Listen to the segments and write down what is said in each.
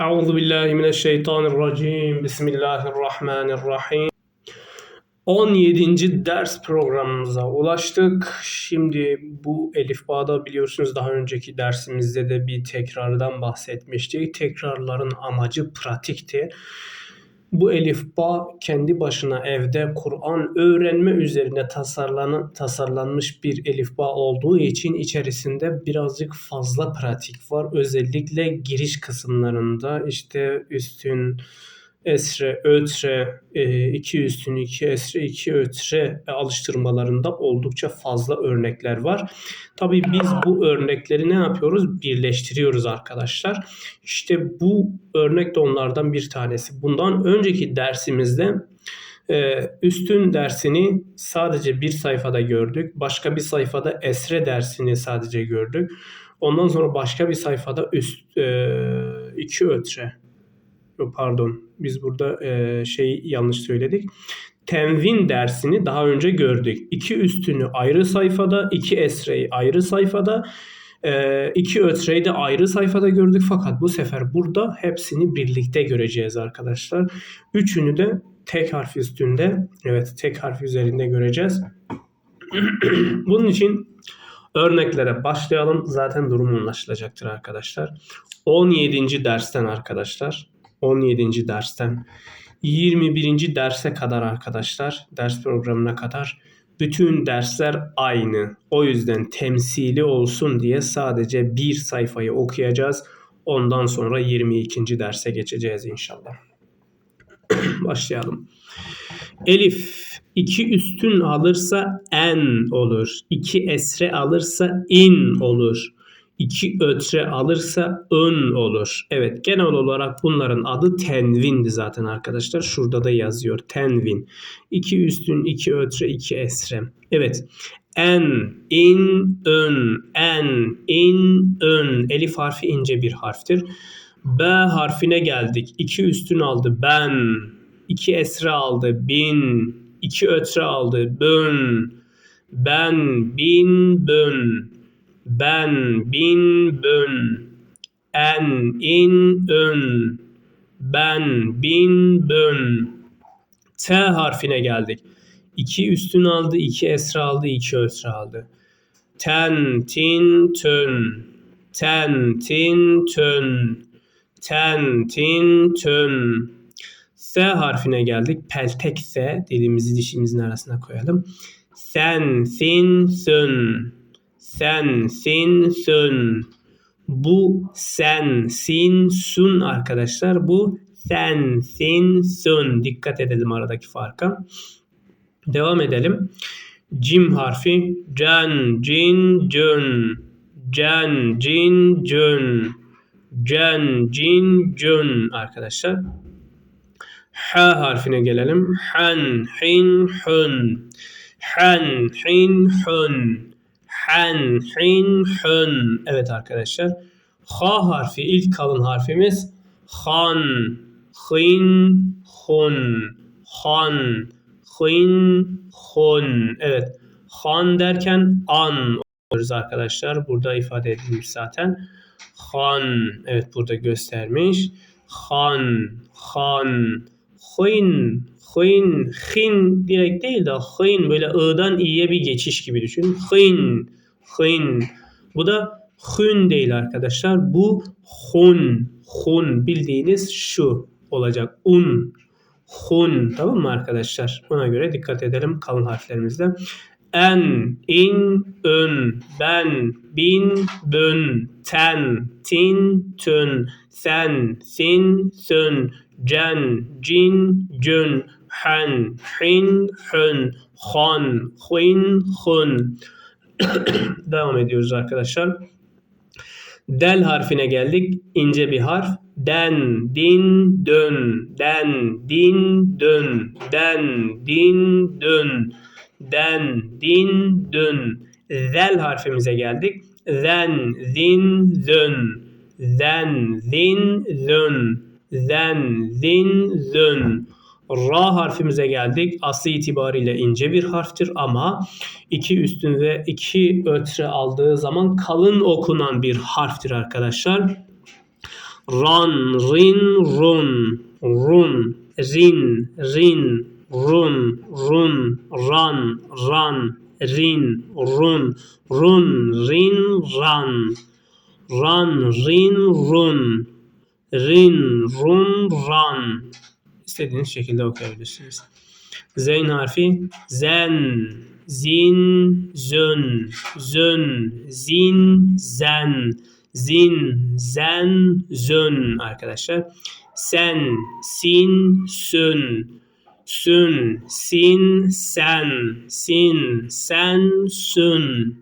Euzu billahi mineşşeytanirracim. Bismillahirrahmanirrahim. 17. ders programımıza ulaştık. Şimdi bu elifbada biliyorsunuz daha önceki dersimizde de bir tekrardan bahsetmiştik. Tekrarların amacı pratikti. Bu elifba kendi başına evde Kur'an öğrenme üzerine tasarlanan, tasarlanmış bir elifba olduğu için içerisinde birazcık fazla pratik var. Özellikle giriş kısımlarında işte üstün, esre, ötre, e, iki üstün, iki esre, iki ötre alıştırmalarında oldukça fazla örnekler var. Tabii biz bu örnekleri ne yapıyoruz? Birleştiriyoruz arkadaşlar. İşte bu örnek de onlardan bir tanesi. Bundan önceki dersimizde e, üstün dersini sadece bir sayfada gördük. Başka bir sayfada esre dersini sadece gördük. Ondan sonra başka bir sayfada üst e, iki ötre pardon biz burada e, şey yanlış söyledik. Tenvin dersini daha önce gördük. İki üstünü ayrı sayfada, iki esreyi ayrı sayfada, e, iki ötreyi de ayrı sayfada gördük. Fakat bu sefer burada hepsini birlikte göreceğiz arkadaşlar. Üçünü de tek harf üstünde, evet tek harf üzerinde göreceğiz. Bunun için örneklere başlayalım. Zaten durum anlaşılacaktır arkadaşlar. 17. dersten arkadaşlar. 17. dersten 21. derse kadar arkadaşlar ders programına kadar bütün dersler aynı. O yüzden temsili olsun diye sadece bir sayfayı okuyacağız. Ondan sonra 22. derse geçeceğiz inşallah. Başlayalım. Elif iki üstün alırsa en olur. İki esre alırsa in olur iki ötre alırsa ön olur. Evet genel olarak bunların adı tenvindi zaten arkadaşlar. Şurada da yazıyor tenvin. İki üstün, iki ötre, iki esre. Evet en, in, ön, en, in, ön. Elif harfi ince bir harftir. B harfine geldik. İki üstün aldı ben. İki esre aldı bin. İki ötre aldı bön. Ben, bin, bön ben, bin, bön, en, in, ön, ben, bin, bön. T harfine geldik. İki üstün aldı, iki esra aldı, iki ösra aldı. Ten, tin, tön. Ten, tin, tön. Ten, tin, tön. S harfine geldik. Peltek S. Dilimizi dişimizin arasına koyalım. Sen, sin, sön sen, sin, sün. Bu sen, sin, sun arkadaşlar. Bu sen, sin, sun. Dikkat edelim aradaki farka. Devam edelim. Cim harfi. Can, cin, cün. Can, cin, cün. Can, cin, cün arkadaşlar. H harfine gelelim. Han, hin, hun. Han, hin, hun hen, hin, hün. Evet arkadaşlar. Ha harfi ilk kalın harfimiz. Han, hin, hun. Han, hin, hun. Evet. Han derken an oluyoruz arkadaşlar. Burada ifade edilmiş zaten. Han. Evet burada göstermiş. Han, han, hin, hin, hin direkt değil de hin böyle ı'dan i'ye bir geçiş gibi düşün. Hin, Hın. Bu da hün değil arkadaşlar. Bu hun. Hun bildiğiniz şu olacak. Un. Hun. Tamam mı arkadaşlar? Buna göre dikkat edelim kalın harflerimizde. En, in, ön, ben, bin, bön, ten, tin, tün, sen, sin, sün, cen, cin, cün, hen, hin, hün, han, hin, hun. Devam ediyoruz arkadaşlar. Del harfine geldik. İnce bir harf. Den, din, dön. Den, din, dön. Den, din, dön. Den, din, dön. Zel harfimize geldik. Zen, zin, zön. Zen, zin, zön. Zen, zin, zön. Ra harfimize geldik. Aslı itibariyle ince bir harftir ama iki üstün ve iki ötre aldığı zaman kalın okunan bir harftir arkadaşlar. ran, rin, run, run, rin, rin, run, run, ran, ran, rin, run, run, rin, ran, ran, rin, run, rin, run, ran. İstediğiniz şekilde okuyabilirsiniz. Zeyn harfi zen, zin, zön, zön, zin, zen, zin, zen, zön arkadaşlar. Sen, sin, sün, sün, sin, sen, sin, sen, sün.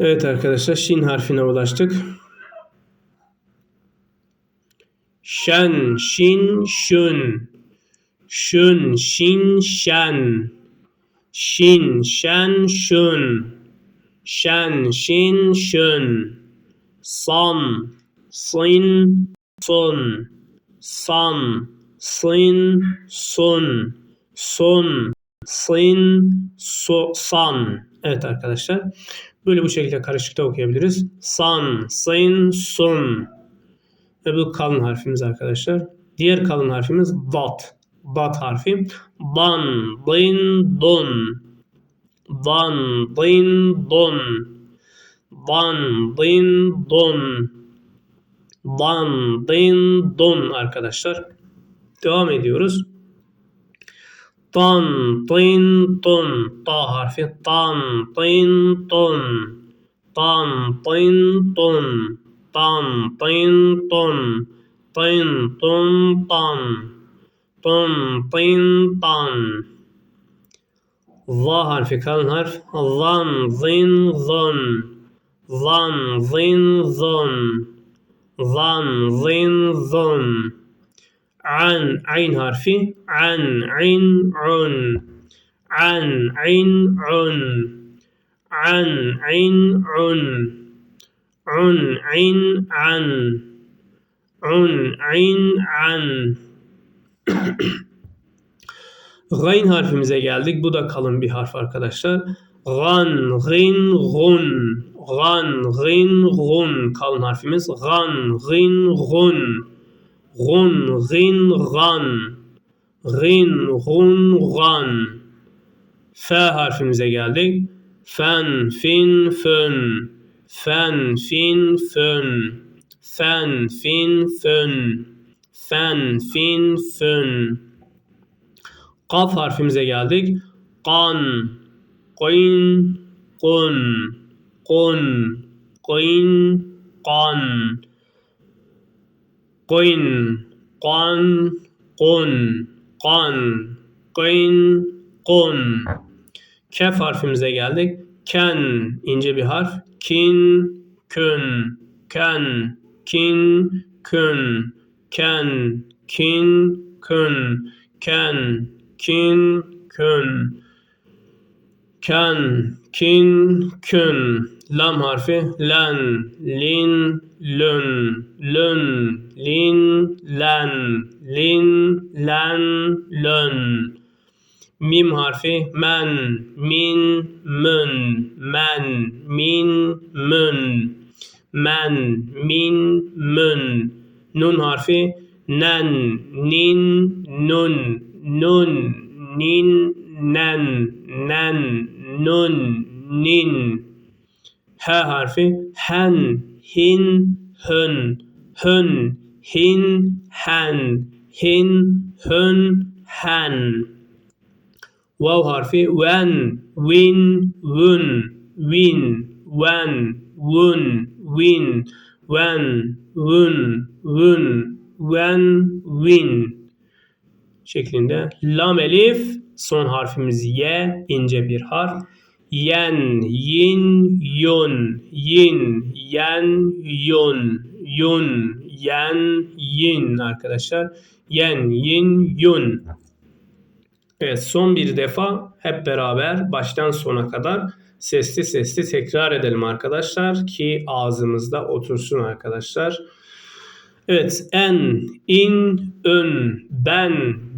Evet arkadaşlar şin harfine ulaştık. Şen, şin, şün. Şün, şin, şen. Şin, şen, şün. Şen, şin, şün. San, sin, sun. San, sin, sun. Sun, sin, so, san. Evet arkadaşlar. Böyle bu şekilde karışıkta okuyabiliriz. San, sin, sun. Ve bu kalın harfimiz arkadaşlar. Diğer kalın harfimiz dat. Dat harfi. Dan, din, dun. Dan, din, dun. Dan, din, dun. Dan, din, dun arkadaşlar. Devam ediyoruz. Dan, din, dun. Da harfi. Dan, din, dun tan tin ton طن طن طن طن طن طن طن طن طن. ظهر في كل حرف ظن ظن ظن. ظن ظن ظن. ظن ظن ظن. عن عين حرفي. عن عين عن. عن عين عن. عن عين عن. un in an un in an Gayn harfimize geldik. Bu da kalın bir harf arkadaşlar. Gan, gin, gun. Gan, gin, gun. Kalın harfimiz. Gan, gin, gun. Gun, gin, gan. Gin, gun, gan. F harfimize geldik. Fen, fin, fön fen, fin, fön, fen, fin, fön, fen, fin, fön. Kaf harfimize geldik. Kan, koyun, kun, kun, koyun, kan, koyun, kan, kun, kan, koyun, kun. Kef harfimize geldik. Ken ince bir harf kin, kün, ken, kin, kün, ken, kin, kün, ken, kin, kün, ken, kin, kün. Lam harfi len, lin, lün, lün, lin, len, lin, len, lön. Mim harfi men, min, mün, men, min, mün, men, min, mün. Nun harfi nen, nin, nun, nun, nin, nen, nen, nun, nin. H harfi hen, hin, hün, hün, hin, hen, hin, hün, hen. Vav harfi when, win, wun, win, when, wun, win, when, wun, wun, when, win şeklinde. Lam elif son harfimiz ye ince bir harf. Yen, yin, yun, yin, yen, yun, yun, yen, yin arkadaşlar. Yen, yin, yun. Evet son bir defa hep beraber baştan sona kadar sesli sesli tekrar edelim arkadaşlar ki ağzımızda otursun arkadaşlar. Evet en, in, ön, ben,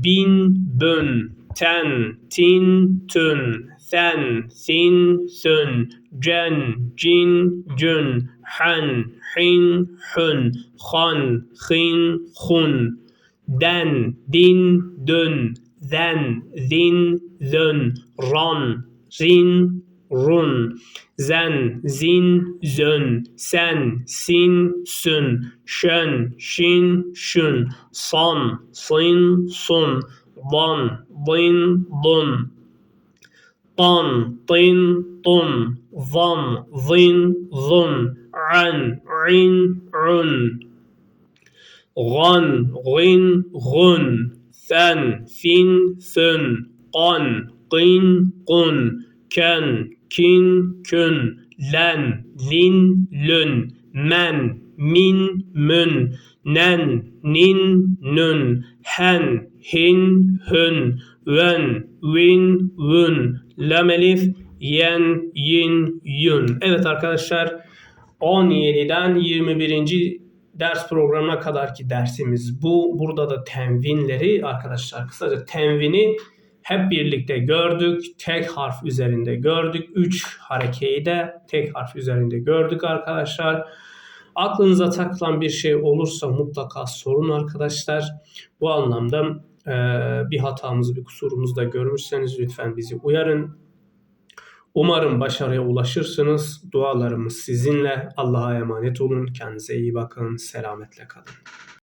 bin, bön, ten, tin, tün, sen, sin, sön, cen, cin, cün, hen, hin, hün, han, hin, hun, den, din, dün, then, zin, zön, ron, rin, run. Zen, zin, zön, sen, sin, sün, şön, şin, şün, son, sin, sun, don, din, dun. Ton, tin, tun, zon, zin, zun, ren, rin, run. Gon, rin, gun fen, fin, fün, kan, qin, kun, ken, kin, kün, len, lin, lün, men, min, mün, nen, nin, nün, hen, hin, hün, ven, vin, vün, lam elif, yen, yin, yün. Evet arkadaşlar 17'den 21 ders programına kadarki dersimiz bu. Burada da tenvinleri arkadaşlar kısaca tenvini hep birlikte gördük. Tek harf üzerinde gördük. 3 harekeyi de tek harf üzerinde gördük arkadaşlar. Aklınıza takılan bir şey olursa mutlaka sorun arkadaşlar. Bu anlamda bir hatamızı, bir kusurumuzu da görmüşseniz lütfen bizi uyarın. Umarım başarıya ulaşırsınız. Dualarımız sizinle. Allah'a emanet olun. Kendinize iyi bakın. Selametle kalın.